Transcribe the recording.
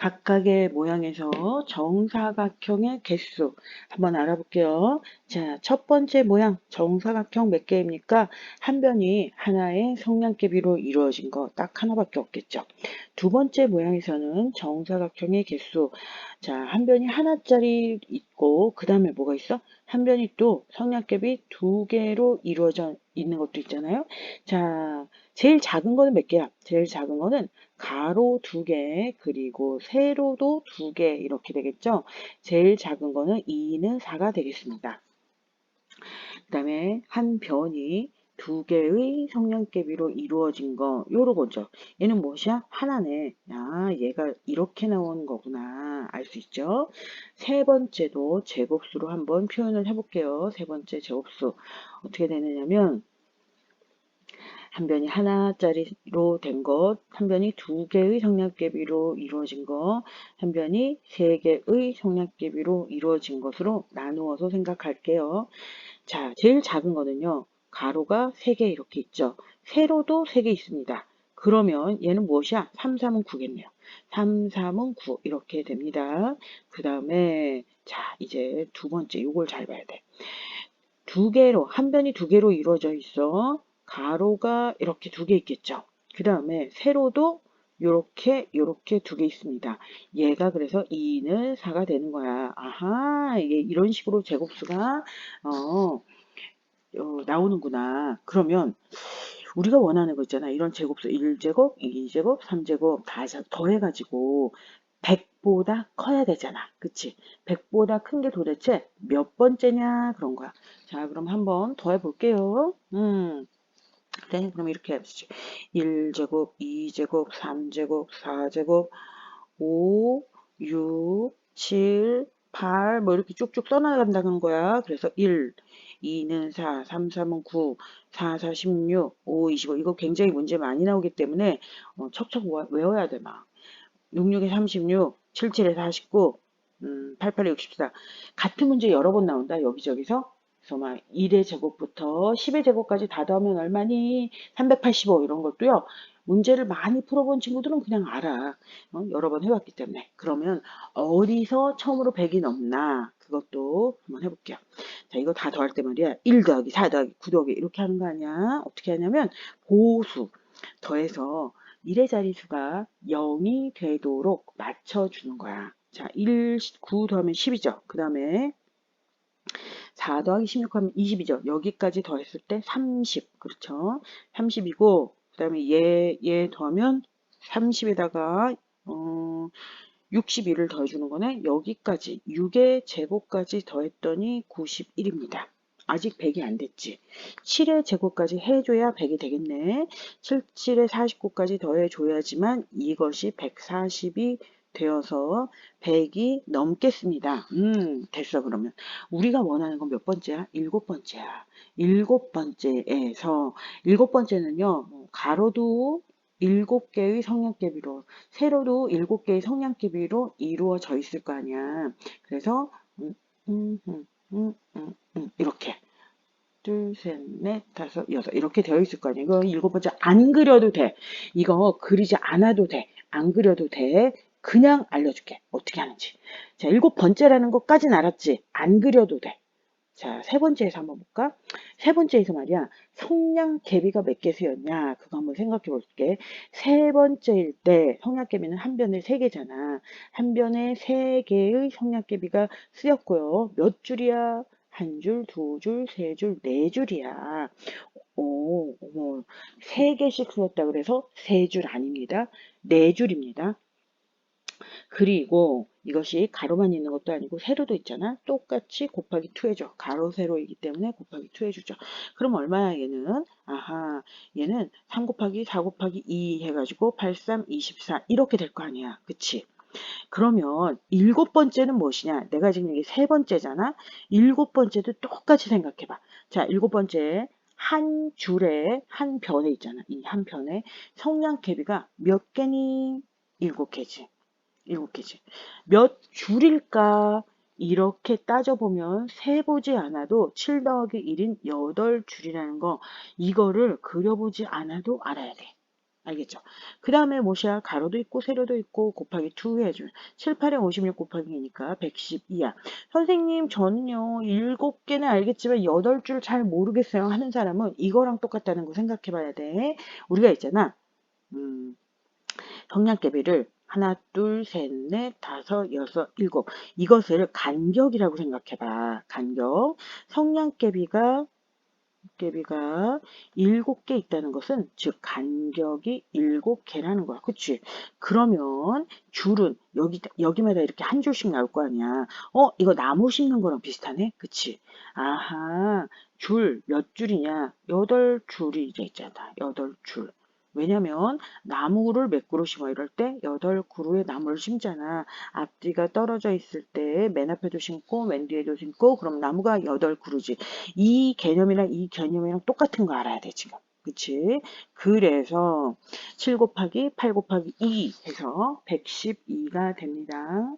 각각의 모양에서 정사각형의 개수 한번 알아볼게요. 자, 첫 번째 모양 정사각형 몇 개입니까? 한 변이 하나의 성냥개비로 이루어진 거 딱 하나밖에 없겠죠. 두 번째 모양에서는 정사각형의 개수 자, 한 변이 하나짜리 있고 그 다음에 뭐가 있어? 한 변이 또 성냥개비 두 개로 이루어져 있는 것도 있잖아요. 자, 제일 작은 거는 몇 개야? 제일 작은 거는 가로 두 개, 그리고 세로도 두 개 이렇게 되겠죠? 제일 작은 거는 2는 4가 되겠습니다. 그 다음에 한 변이 두 개의 성냥개비로 이루어진 거 요런 거죠. 얘는 무엇이야? 하나네. 야, 얘가 이렇게 나오는 거구나. 알 수 있죠? 세 번째도 제곱수로 한번 표현을 해볼게요. 세 번째 제곱수. 어떻게 되느냐면 한 변이 하나짜리로 된 것, 한 변이 두 개의 성냥개비로 이루어진 것, 한 변이 세 개의 성냥개비로 이루어진 것으로 나누어서 생각할게요. 자, 제일 작은 거는요. 가로가 3개 이렇게 있죠. 세로도 3개 있습니다. 그러면 얘는 무엇이야? 3, 3은 9겠네요. 3, 3은 9 이렇게 됩니다. 그 다음에 자 이제 두 번째 요걸 잘 봐야 돼. 두 개로 한 변이 두 개로 이루어져 있어. 가로가 이렇게 두 개 있겠죠. 그 다음에 세로도 요렇게 요렇게 두 개 있습니다. 얘가 그래서 2는 4가 되는 거야. 아하 이게 이런 식으로 제곱수가 어, 어, 나오는구나. 그러면 우리가 원하는 거 있잖아. 이런 제곱수 1제곱, 2제곱, 3제곱 다 더해가지고 100보다 커야 되잖아. 그치? 100보다 큰 게 도대체 몇 번째냐 그런 거야. 자 그럼 한번 더해 볼게요. 음. 그래 그럼 이렇게 해보시죠. 1제곱, 2제곱, 3제곱, 4제곱, 5, 6, 7, 8, 뭐 이렇게 쭉쭉 써나간다는 거야. 그래서 1, 2는 4, 3, 3은 9, 4, 4, 16, 5, 25. 이거 굉장히 문제 많이 나오기 때문에 어, 척척 외워야 돼, 막. 6, 6에 36, 7, 7에 49, 음, 8, 8에 64. 같은 문제 여러 번 나온다, 여기저기서. 막 1의 제곱부터 10의 제곱까지 다 더하면 얼마니? 385 이런 것도요. 문제를 많이 풀어본 친구들은 그냥 알아. 어? 여러 번 해봤기 때문에. 그러면 어디서 처음으로 100이 넘나? 그것도 한번 해볼게요. 자, 이거 다 더할 때 말이야. 1 더하기 4 더하기 9 더하기 이렇게 하는 거 아니야? 어떻게 하냐면 보수 더해서 1의 자리수가 0이 되도록 맞춰주는 거야. 자, 1, 9 더하면 10이죠. 그 다음에 4 더하기 16 하면 20이죠. 여기까지 더했을 때 30. 그렇죠. 30이고, 그 다음에 얘, 얘 더하면 30에다가, 어, 61을 더해주는 거네. 여기까지, 6의 제곱까지 더했더니 91입니다. 아직 100이 안 됐지. 7의 제곱까지 해줘야 100이 되겠네. 7, 7에 49까지 더해줘야지만 이것이 140이 되어서 100이 넘겠습니다. 음, 됐어, 그러면. 우리가 원하는 건 몇 번째야? 일곱 번째야. 일곱 번째에서, 일곱 번째는요, 뭐 가로도 일곱 개의 성냥개비로, 세로도 일곱 개의 성냥개비로 이루어져 있을 거 아니야. 그래서, 음, 음, 음, 음, 음, 음, 이렇게. 둘, 셋, 넷, 다섯, 여섯. 이렇게 되어 있을 거 아니야. 이거 일곱 번째 안 그려도 돼. 이거 그리지 않아도 돼. 안 그려도 돼. 그냥 알려줄게. 어떻게 하는지. 자, 일곱 번째라는 것까지는 알았지. 안 그려도 돼. 자, 세 번째에서 한번 볼까? 세 번째에서 말이야. 성냥 개비가 몇 개수였냐? 그거 한번 생각해 볼게. 세 번째일 때 성냥 개비는 한 변에 세 개잖아. 한 변에 세 개의 성냥 개비가 쓰였고요. 몇 줄이야? 한 줄, 두 줄, 세 줄, 네 줄이야. 오, 뭐, 세 개씩 쓰였다 그래서 세 줄 아닙니다. 네 줄입니다. 그리고 이것이 가로만 있는 것도 아니고 세로도 있잖아. 똑같이 곱하기 2 해줘. 가로 세로이기 때문에 곱하기 2 해주죠. 그럼 얼마야 얘는? 아하 얘는 3 곱하기 4 곱하기 2 해가지고 8, 3, 24 이렇게 될 거 아니야. 그치? 그러면 일곱 번째는 무엇이냐? 내가 지금 이게 세 번째잖아. 일곱 번째도 똑같이 생각해봐. 자, 일곱 번째 한 줄에 한 변에 있잖아. 이 한 변에 성냥 개비가 몇 개니? 일곱 개지. 일곱 개지. 몇 줄일까? 이렇게 따져보면 세보지 않아도 7 더하기 1인 8줄이라는 거 이거를 그려보지 않아도 알아야 돼. 알겠죠? 그 다음에 뭐시야? 가로도 있고 세로도 있고 곱하기 2 해주면 7, 8에 56 곱하기 2니까 112야. 선생님 저는요 7개는 알겠지만 8줄 잘 모르겠어요 하는 사람은 이거랑 똑같다는 거 생각해 봐야 돼. 우리가 있잖아. 음, 성냥개비를 하나, 둘, 셋, 넷, 다섯, 여섯, 일곱. 이것을 간격이라고 생각해 봐. 간격. 성냥개비가 깨비가 일곱 개 있다는 것은 즉 간격이 일곱 개라는 거야. 그치? 그러면 줄은 여기 여기마다 이렇게 한 줄씩 나올 거 아니야. 어, 이거 나무 심는 거랑 비슷하네. 그치? 아하. 줄 몇 줄이냐? 여덟 줄이 이제 있잖아. 여덟 줄. 왜냐면 나무를 몇 그루 심어 이럴 때 여덟 그루의 나무를 심잖아. 앞뒤가 떨어져 있을 때 맨 앞에도 심고 맨 뒤에도 심고 그럼 나무가 여덟 그루지. 이 개념이랑 이 개념이랑 똑같은 거 알아야 돼 지금. 그치? 그래서 7 곱하기 8 곱하기 2 해서 112가 됩니다.